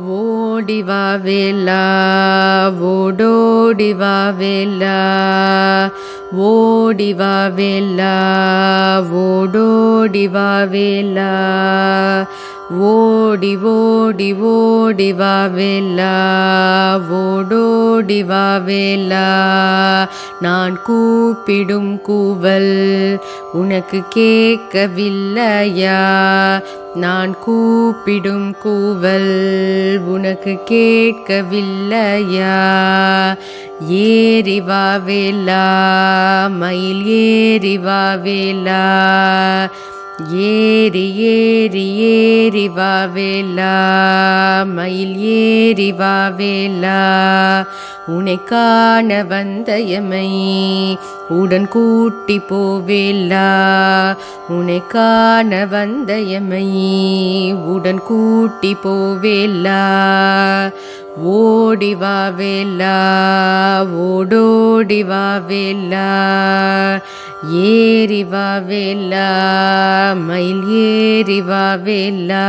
ஓடிவா வேலா ஓடோடிவா வேலா ஓடிவா வேலா ஓடோடிவா வேலா. ஓடி ஓடி ஓடி வா ஓடோடி வாவேலா நான் கூப்பிடும் கூவல் உனக்கு கேட்கவில்லையா? நான் கூப்பிடும் கூவல் உனக்கு கேட்கவில்லையா? ஏறி வாவேலா மயில் ஏறி வாவேலா ஏறி ஏறி ஏறி வாவேலா மயில் ஏறி வாவேலா வேலா. உன்னை காண வந்த எமை உடன் கூட்டி போவேலா உன்னை காண வந்த எமை உடன் கூட்டி போவேலா ஓடி வா வேலா ஓடோடி வேலா ஏறி வேலா மயில் ஏறி வேலா.